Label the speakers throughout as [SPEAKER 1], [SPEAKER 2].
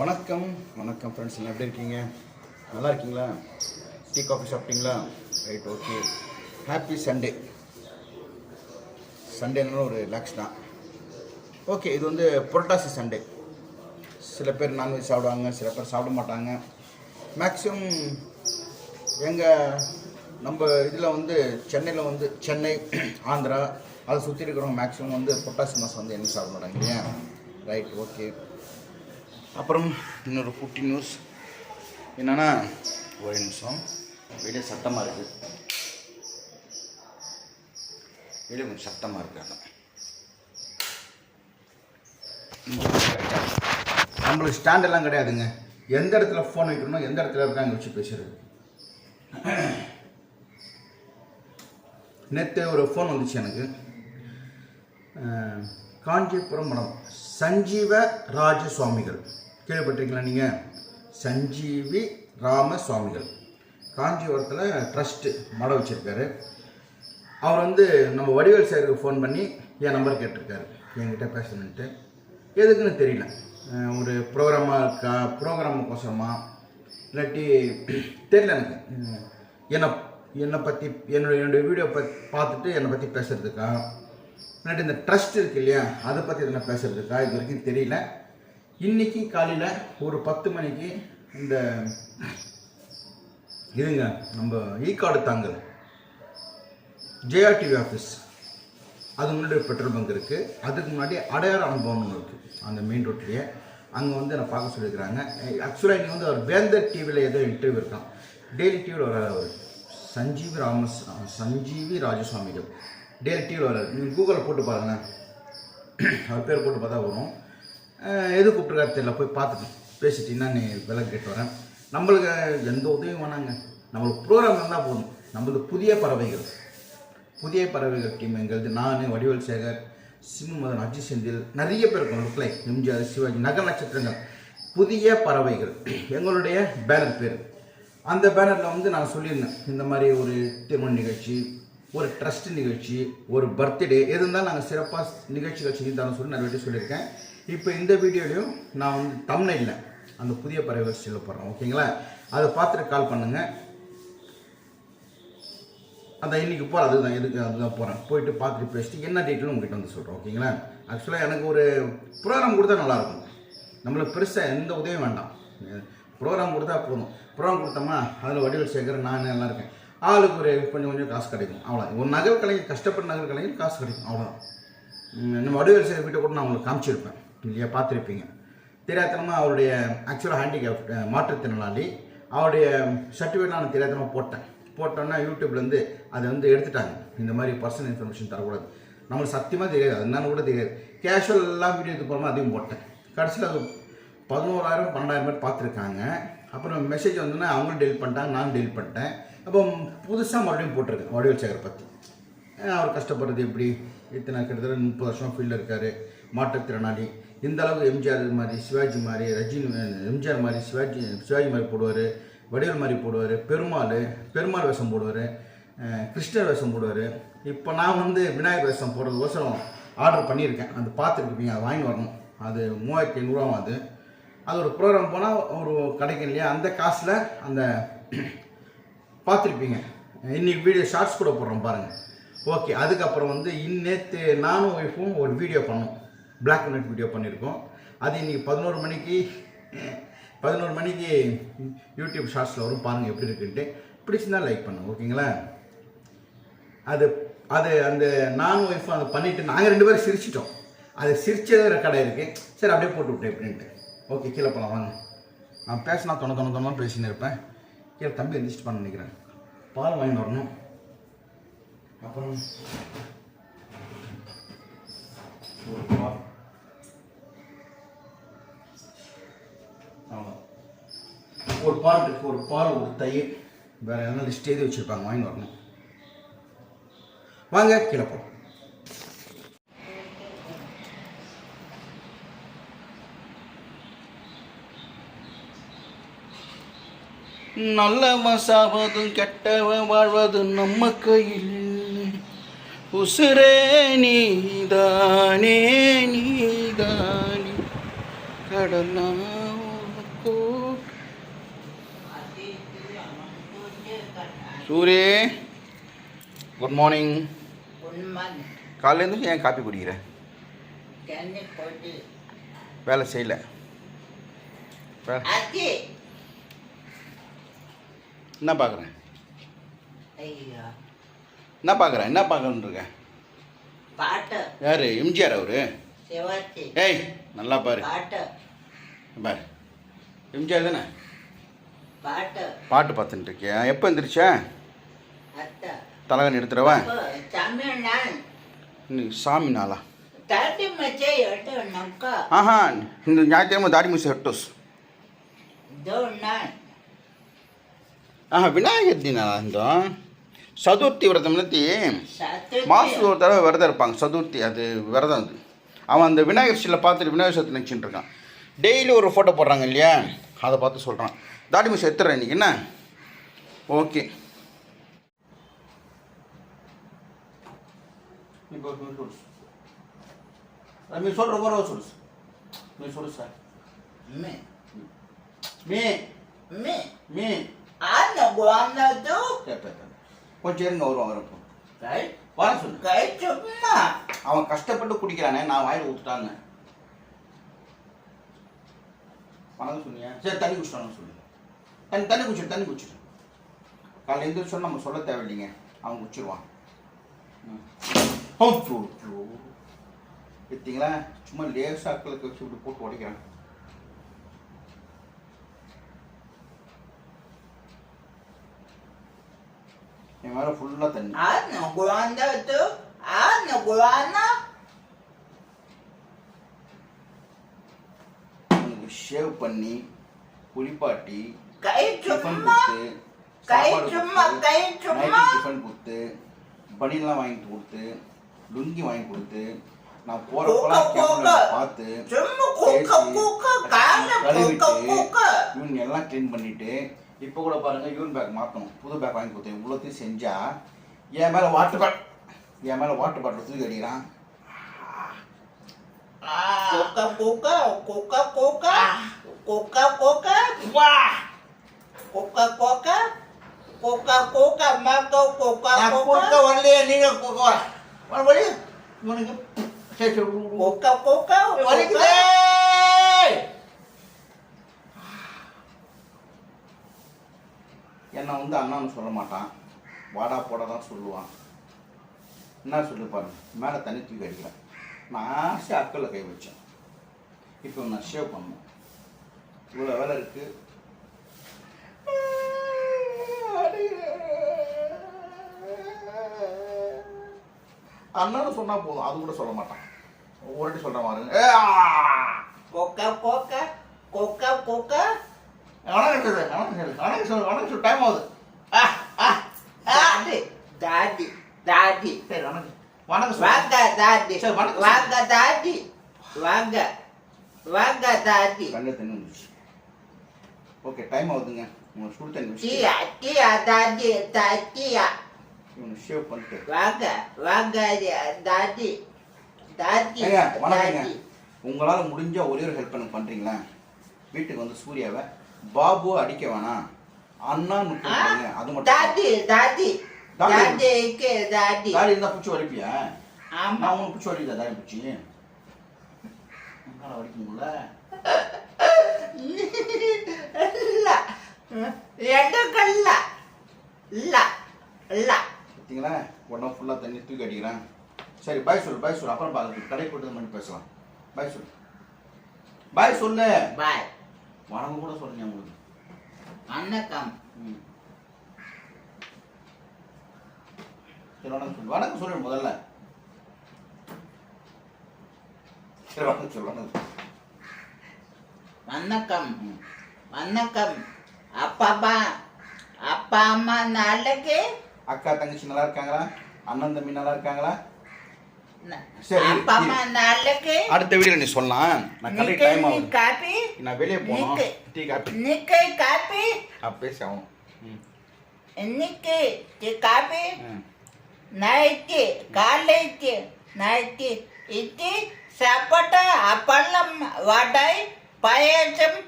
[SPEAKER 1] வணக்கம். வணக்கம் ஃப்ரெண்ட்ஸ் எப்படி இருக்கீங்க? நல்லா இருக்கீங்களா? டீ காஃபி சாப்பிட்டீங்களா? ரைட் ஓகே ஹாப்பி சண்டே சண்டேனாலும் ஒரு ரிலாக்ஸ் தான். ஓகே இது வந்து புரட்டாசி சண்டே சில பேர் நான்வெஜ் சாப்பிடுவாங்க சில பேர் சாப்பிட மாட்டாங்க. மேக்ஸிமம் எங்கள் நம்ம இதில் வந்து சென்னையில் வந்து சென்னை ஆந்திரா அதை சுற்றி இருக்கிறவங்க மேக்ஸிமம் வந்து புரட்டாசி மாதம் வந்து என்ன சாப்பிட மாட்டாங்க இல்லையா? ரைட் ஓகே அப்புறம் இன்னொரு குட்டி நியூஸ் என்னென்னா ஒரே நிமிஷம். வெளியே சத்தமாக இருக்குது வெளியே கொஞ்சம் சத்தமாக இருக்குது அதான். நம்மளுக்கு ஸ்டாண்டெல்லாம் கிடையாதுங்க. எந்த இடத்துல ஃபோன் வைக்கணும் எந்த இடத்துல இருக்காங்க வச்சு பேசுகிறது நேற்று ஒரு ஃபோன் வந்துச்சு எனக்கு. காஞ்சிபுரம் மடம் சஞ்சீவ ராஜ சுவாமிகள் கேள்விப்பட்டிருக்கீங்களா நீங்கள் சஞ்சீவி ராம சுவாமிகள் காஞ்சிபுரத்தில் ட்ரஸ்ட்டு மடம் வச்சுருக்காரு. அவர் வந்து நம்ம வடிவேல் சாருக்கு ஃபோன் பண்ணி என் நம்பர் கேட்டிருக்காரு. என்கிட்ட பேசணுன்ட்டு. எதுக்குன்னு தெரியல. ஒரு ப்ரோக்ராமாக இருக்கா? ப்ரோக்ராமுக்கோசரமா இல்லாட்டி தெரியல எனக்கு. என்னை என்னை பற்றி என்னுடைய என்னுடைய வீடியோ பத் பார்த்துட்டு என்னை பற்றி பேசுகிறதுக்கா இல்லாட்டி இந்த ட்ரஸ்ட் இருக்கு இல்லையா? அதை பற்றி எதனா பேசுகிறதுக்கா இது வரைக்கும் தெரியல. இன்னைக்கு காலையில் ஒரு பத்து மணிக்கு இந்த இதுங்க நம்ம ஈக்காடு தாங்கல் ஜேஆர்டிவி ஆஃபீஸ் அது முன்னாடி பெட்ரோல் பங்க் இருக்குது அதுக்கு முன்னாடி அடையாள அனுபவம் ஒன்று இருக்குது அந்த மெயின் ரோட்லேயே அங்கே வந்து என்னை பார்க்க சொல்லியிருக்கிறாங்க. ஆக்சுவலாக இங்கே வந்து அவர் வேந்தர் டிவியில் ஏதோ இன்டர்வியூ இருக்கான். டெய்லி டிவியில் வர அவர். சஞ்சீவி ராமஸ் சஞ்சீவி ராஜசுவாமிகள். டெய்லி டிவியில் வராது நீங்கள் கூகுளில் போட்டு பாருங்கள் அவர் பேர் போட்டு பார்த்தா வரும். எது கூப்பிட்டுருக்காரு தெரியல போய் பார்த்துட்டு பேசிட்டீங்கன்னா நீ விலங்கு கேட்டு வரேன். நம்மளுக்கு எந்த உதவியும் வேணாங்க. நம்மளுக்கு ப்ரோக்ராம் இருந்தால் போதும். நம்மளுக்கு புதிய பறவைகள். புதிய பறவைகள் டீம் எங்களுக்கு நான் வடிவேல் சேகர் சிம்மதன் அஜித் செந்தில் நிறைய பேர் இருக்கோம். லுக்லை எம்ஜிஆர் சிவாஜி நகர நட்சத்திரங்கள். புதிய பறவைகள். எங்களுடைய பேனர் பேர். அந்த பேனரில் வந்து நான் சொல்லியிருந்தேன். இந்த மாதிரி ஒரு திருமண நிகழ்ச்சி ஒரு ட்ரஸ்ட் நிகழ்ச்சி ஒரு பர்த்டே எது இருந்தாலும் நாங்கள் சிறப்பாக நிகழ்ச்சிகள் செஞ்சு தரோம் சொல்லி நிறைய வாட்டி சொல்லியிருக்கேன். இப்போ இந்த வீடியோலையும் நான் வந்து தமிழில் அந்த புதிய பறவைகள் சொல்ல போகிறேன் ஓகேங்களா? அதை பார்த்துட்டு கால் பண்ணுங்கள் அதான் இன்னைக்கு போகிறேன் அதுதான் எதுக்கு அதுதான் போகிறேன் போயிட்டு பார்த்துட்டு பேசிட்டு என்ன டீட்டெயிலும் உங்ககிட்ட வந்து சொல்கிறேன் ஓகேங்களா? ஆக்சுவலாக எனக்கு ஒரு ப்ரோக்ராம் கொடுத்தா நல்லாயிருக்கும். நம்மளுக்கு பெருசாக எந்த உதவியும் வேண்டாம். ப்ரோக்ராம் கொடுத்தா போதும். ப்ரோக்ராம் கொடுத்தோமா அதில் வடிவல் சேகர் நான் நல்லா இருக்கேன். ஆளுக்கு ஒரு கொஞ்சம் கொஞ்சம் காசு கிடைக்கும் அவ்வளோ ஒரு நகர் கலைஞர் கஷ்டப்பட்ட நகர் கலைஞர் காசு கிடைக்கும் அவ்வளோதான் நம்ம வடிவேல் சேகர் வீட்டை கூட நான் உங்களுக்கு காமிச்சிருப்பேன். இல்லையா பார்த்துருப்பீங்க. தெரியாதனமாக அவருடைய ஆக்சுவலாக ஹேண்டிகேப்ட் மாற்றுத்திறனாளி அவருடைய சர்டிஃபிகேட் நான் தெரியாதனமாக போட்டேன். போட்டோன்னா யூடியூப்லேருந்து அதை வந்து எடுத்துட்டாங்க. இந்த மாதிரி பர்சனல் இன்ஃபர்மேஷன் தரக்கூடாது. நம்மளுக்கு சத்தியமாக தெரியாது. அது என்னன்னு கூட தெரியாது. கேஷுவல் எல்லாம் வீடியோ எடுத்து போகாமல் அதையும் போட்டேன். கடைசியில் அது பதினோராயிரம் பன்னெண்டாயிரம் பேர் பார்த்துருக்காங்க. அப்புறம் மெசேஜ் வந்தோன்னா அவங்களும் டெலிட் பண்ணிட்டாங்க. நானும் டெலிட் பண்ணிட்டேன். அப்போ புதுசாக மறுபடியும் போட்டிருக்கேன் வடிவேல் சேகர் பற்றி அவர் கஷ்டப்படுறது எப்படி? இத்தனை கிட்டத்தட்ட முப்பது வருஷம் ஃபீல்டில் இருக்கார். மாற்றுத்திறனாளி. இந்த அளவுக்கு எம்ஜிஆர் மாதிரி சிவாஜி மாதிரி ரஜினி எம்ஜிஆர் மாதிரி சிவாஜி சிவாஜி மாதிரி போடுவார் வடிவேல் மாதிரி போடுவார் பெருமாள் பெருமாள் வேஷம் போடுவார் கிருஷ்ணர் வேஷம் போடுவார். இப்போ நான் வந்து விநாயகர் வேஷம் போடுறதுக்கோசரம் ஆர்டர் பண்ணியிருக்கேன். அது பார்த்துருப்பீங்க அதை வாங்கி வரணும். அது மூவாயிரத்தி ஐநூறுரூவா அது. அது ஒரு ப்ரோக்ராம் போனால் ஒரு கிடைக்கும் இல்லையா? அந்த காசில் அந்த பார்த்துருப்பீங்க. இன்னைக்கு வீடியோ ஷார்ட்ஸ் கூட போடுறோம் பாருங்கள் ஓகே அதுக்கப்புறம் வந்து இன்னேற்று நானும் ஒய்ஃபும் ஒரு வீடியோ பண்ணோம். பிளாக் அண்ட் ஒயிட் வீடியோ பண்ணியிருக்கோம் அது இன்னைக்கு பதினோரு மணிக்கு பதினோரு மணிக்கு யூடியூப் ஷார்ட்ஸில் வரும். பாருங்கள் எப்படி இருக்குன்ட்டு. பிடிச்சிருந்தா லைக் பண்ணுங்க ஓகேங்களா அது அது அந்த நானும் ஒய்ஃபும் அதை பண்ணிவிட்டு நாங்கள் ரெண்டு பேரும் சிரிச்சிட்டோம். அது சிரிச்சதே ரெக்கார்டாக கடை இருக்குது சரி அப்படியே போட்டு விட்டேன் எப்படின்ட்டு ஓகே கீழே போகலாம் வாங்க. நான் பேசினா தொண தொண தொண பேசின்னு இருப்பேன். கீழே தம்பி எந்திரிச்சிட்டு பண்ண நினைக்கிறேன். பால் வாங்கி வரணும். அப்புறம் ஒரு பால் ஆமாம் ஒரு பால் இருக்கு ஒரு பால் ஒரு தயிர் வேற எதனா லிஸ்ட் எழுதி வச்சுருப்பாங்க வாங்கி வரணும். வாங்க கீழே போகலாம் நல்லவன் சாவதும் கெட்டவன் வாழ்வது நம்ம கையில். உசுரே நீதானே நீதானே. கடலா சூரே குட் மார்னிங் காலையிலேருந்து ஏன் காப்பி குடிக்கிற? வேலை செய்யல. என்ன பார்க்குறேன்?
[SPEAKER 2] ஐயா.
[SPEAKER 1] என்ன பார்க்குறேன் என்ன பார்க்கணுன்னு இருக்கேன்
[SPEAKER 2] பாட்டு.
[SPEAKER 1] யார்? எம்ஜிஆர் அவரு? ஏய் நல்லா பாரு.
[SPEAKER 2] பாட்டு.
[SPEAKER 1] பாரு. எம்ஜிஆர் தானே?
[SPEAKER 2] பாட்டு.
[SPEAKER 1] பாட்டு பார்த்துட்டு இருக்கியா எப்போ எந்திரிச்ச? தலகன் எடுத்துறவா
[SPEAKER 2] தமிழ்நாள்
[SPEAKER 1] இன்னைக்கு சாமி நாளா? ஆஹா இந்த ஞாயிற்றுக்கிழமை தாடி மிஸ் ஹெட்டோஸ் ஆஹா விநாயகர் தினா இந்த? சதுர்த்தி விரதம் மாதத்துக்கு ஒரு தடவை விரதம் இருப்பாங்க. சதுர்த்தி அது விரதம் அது. அவன் அந்த விநாயகர் சிலை பார்த்துட்டு விநாயகர் சதுர்த்தி நினச்சிட்டு இருக்கான். டெய்லி ஒரு ஃபோட்டோ போடுறாங்க இல்லையா? அதை பார்த்து சொல்கிறான் தாடி மிஸ் எடுத்துறேன் இன்னைக்கு என்ன? ஓகே. நீ சொல்கிற போகிற சொல்லு. நீ சொல்லு. சார்.
[SPEAKER 2] மே.
[SPEAKER 1] மீ.
[SPEAKER 2] மே.
[SPEAKER 1] மீ.
[SPEAKER 2] ஆன குவானது
[SPEAKER 1] கொஞ்சம் இருங்க வருவான் வரப்போ
[SPEAKER 2] கை
[SPEAKER 1] வர சொல்லு.
[SPEAKER 2] கை சும்மா.
[SPEAKER 1] அவன் கஷ்டப்பட்டு குடிக்கிறானே நான் வாயில் ஊத்துட்டான்னு. வணக்கம் சொன்னியா சரி தண்ணி குடிச்சிட்டானு சொல்லு தண்ணி தண்ணி குடிச்சிடு தண்ணி குடிச்சிடு. காலையில் எந்திரிச்சோன்னு நம்ம சொல்ல தேவையில்லைங்க. அவன் குடிச்சிருவான். பார்த்தீங்களா சும்மா லேசாக்களுக்கு வச்சு இப்படி போட்டு உடைக்கிறான். என் மேலே ஃபுல்லாக தண்ணி
[SPEAKER 2] ஆன குவானது ஆன
[SPEAKER 1] உனக்கு ஷேவ் பண்ணி குளிப்பாட்டி
[SPEAKER 2] கை சும்மா கை சும்மா கை சும்மா
[SPEAKER 1] டிஃபன் கொடுத்து பனியெல்லாம் வாங்கிட்டு கொடுத்து லுங்கி வாங்கி கொடுத்து நான் கேமரா
[SPEAKER 2] கோக்கா.
[SPEAKER 1] பார்த்து
[SPEAKER 2] சும்மா குக்க குக்க கால குக்க குக்க
[SPEAKER 1] எல்லாம் க்ளீன் பண்ணிட்டு இப்போ கூட பாருங்க யூன் பேக் மாற்றணும் புது பேக் வாங்கி கொடுத்தேன். இவ்வளோத்தையும் செஞ்சா என் மேலே வாட்டர் பாட் என் மேலே வாட்டர் பாட்டில் தூக்கி அடிக்கிறான்.
[SPEAKER 2] குக்க குக்க குக்க குக்க. குக்க குக்க.
[SPEAKER 1] வா.
[SPEAKER 2] குக்க குக்க. குக்க குக்க மக்க குக்க குக்க.
[SPEAKER 1] வரலையே நீங்க வர வழி.
[SPEAKER 2] குக்க குக்க
[SPEAKER 1] வலிக்குதே. என்னை வந்து அண்ணான்னு சொல்ல மாட்டான். வாடா போடா தான் சொல்லுவான். என்ன சொல்லு பாருங்க. மேலே தண்ணி தூக்கி அடிக்கிறேன். நான் ஆசை அக்கில் கை வச்சேன். இப்போ நான் ஷேவ் பண்ணேன் இவ்வளோ வேலை இருக்கு. அண்ணன்னு சொன்னா போதும். அது கூட சொல்ல மாட்டான். ஒரு வாட்டி சொல்ற மாதிரி
[SPEAKER 2] கொக்க கொக்க கொக்க கொக்க.
[SPEAKER 1] வணக்கம் சொல்லு வணக்கம் சொல்லு வணக்கம் சொல்லு வணக்கம் சொல்லு டைம் ஆகுது.
[SPEAKER 2] தாடி தாடி தாடி
[SPEAKER 1] சரி வணக்கம். வணக்கம்
[SPEAKER 2] வாங்க
[SPEAKER 1] சரி, வணக்கம்
[SPEAKER 2] வாங்க தாடி வாங்க. வாங்க
[SPEAKER 1] தண்ணி வந்துச்சு ஓகே டைம் ஆகுதுங்க. உங்களுக்கு சுடு தண்ணி வச்சு
[SPEAKER 2] டியா டியா தாடி தாடியா
[SPEAKER 1] இவனை ஷேவ் பண்ணிட்டு.
[SPEAKER 2] வாங்க வாங்க தாடி
[SPEAKER 1] ஏங்க வணக்கங்க. உங்களால் முடிஞ்ச ஒரே ஒரு ஹெல்ப் எனக்கு பண்ணுறீங்களா வீட்டுக்கு வந்து சூர்யாவை பாபு அடிக்க வேணாம். அண்ணா நுட்பங்க அது மட்டும்
[SPEAKER 2] தாடி தாடி
[SPEAKER 1] தாடி.
[SPEAKER 2] தாடிக்கு தாடி
[SPEAKER 1] பூச்சி வலிப்பியா? நான் உனக்கு பூச்சி வலிக்குதா தாடி பூச்சி. உங்களால் வலிக்குங்கள
[SPEAKER 2] இல்ல. எடுக்கல்ல இல்ல. இல்ல.
[SPEAKER 1] பார்த்தீங்களா உடம்பு ஃபுல்லாக தண்ணி தூக்கி அடிக்கிறேன். சரி பாய் சொல்லு பாய் சொல்லு. அப்புறம் பார்க்க கடை போட்டு பண்ணி பேசலாம். பாய் சொல்லு. பாய் சொல்லு.
[SPEAKER 2] பாய்
[SPEAKER 1] வணக்கம் கூட சொல்லுங்க உங்களுக்கு.
[SPEAKER 2] வணக்கம்.
[SPEAKER 1] சரி வணக்கம் சொல்லு. வணக்கம் சொல்லு முதல்ல. சரி வணக்கம் சொல்லு வணக்கம்.
[SPEAKER 2] வணக்கம். அப்பா அம்மா அப்பா அம்மா நாளைக்கு
[SPEAKER 1] அக்கா தங்கச்சி நல்லா இருக்காங்களா? அண்ணன் தம்பி நல்லா இருக்காங்களா
[SPEAKER 2] ந-
[SPEAKER 1] சரி,
[SPEAKER 2] அப்பா
[SPEAKER 1] இரு.
[SPEAKER 2] அம்மா நாளைக்கு
[SPEAKER 1] அடுத்த வீடியோ நீ சொல்லலாம். நான் கடை
[SPEAKER 2] நிக்கை
[SPEAKER 1] டைம்
[SPEAKER 2] நீ
[SPEAKER 1] ஆகுது.
[SPEAKER 2] காப்பி
[SPEAKER 1] நான் வெளியே
[SPEAKER 2] நிக்கு.
[SPEAKER 1] Tea coffee.
[SPEAKER 2] நிக்கை காப்பி?
[SPEAKER 1] ஆ பேசி ஆகணும் ம்.
[SPEAKER 2] இன்னைக்கு டீ காப்பி?
[SPEAKER 1] ம்
[SPEAKER 2] நைட்டு காலைக்கு நைட்டு இட்லி சாப்பாடு அப்பளம் வடை பாயாசம்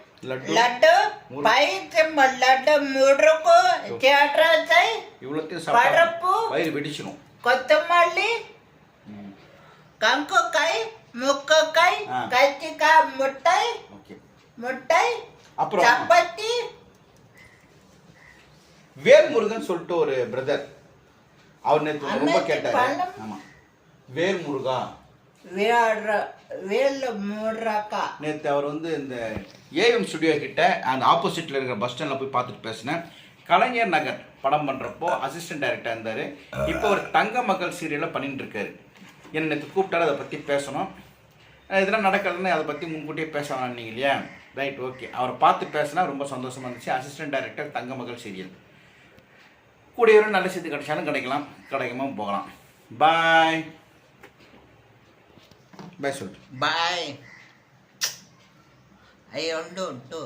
[SPEAKER 1] லட்டு
[SPEAKER 2] பைத்தம் லட்டு முறுக்கு
[SPEAKER 1] இவ்வளோத்தையும்
[SPEAKER 2] பருப்பு.
[SPEAKER 1] சாப்பிட்டா
[SPEAKER 2] கொத்தமல்லி கங்குக்காய் முக்கக்காய்
[SPEAKER 1] ஆ.
[SPEAKER 2] கத்திக்காய் முட்டை முட்டை
[SPEAKER 1] அப்புறம்
[SPEAKER 2] சப்பாத்தி.
[SPEAKER 1] வேல்முருகன் சொல்லிட்டு ஒரு பிரதர் அவர் நேற்று ரொம்ப கேட்டாரு. ஆமா. வேல்முருகா. நேற்று அவர் வந்து இந்த ஏஎம் ஸ்டுடியோ கிட்ட அந்த ஆப்போசிட்டில் இருக்கிற பஸ் ஸ்டாண்டில் போய் பார்த்துட்டு பேசினேன். கலைஞர் நகர் படம் பண்ணுறப்போ அசிஸ்டன்ட் டைரக்டர் இருந்தார். இப்போ ஒரு தங்க மகள் சீரியலில் பண்ணிட்டு இருக்காரு. என்னை கூப்பிட்டாலும் அதை பற்றி பேசணும். இதெல்லாம் நடக்கிறதுன்னு அதை பற்றி முன்கூட்டியே பேச வேணாம் இல்லையா? ரைட் ஓகே அவரை பார்த்து பேசினா ரொம்ப சந்தோஷமாக இருந்துச்சு. அசிஸ்டன்ட் டைரக்டர் தங்க மகள் சீரியல் கூடியவரும் நல்ல செய்தி கிடைச்சாலும் கிடைக்கலாம். கிடைக்காம போகலாம். பாய் பாய் சொல்லு
[SPEAKER 2] பாய் ஐ ஒன் டூ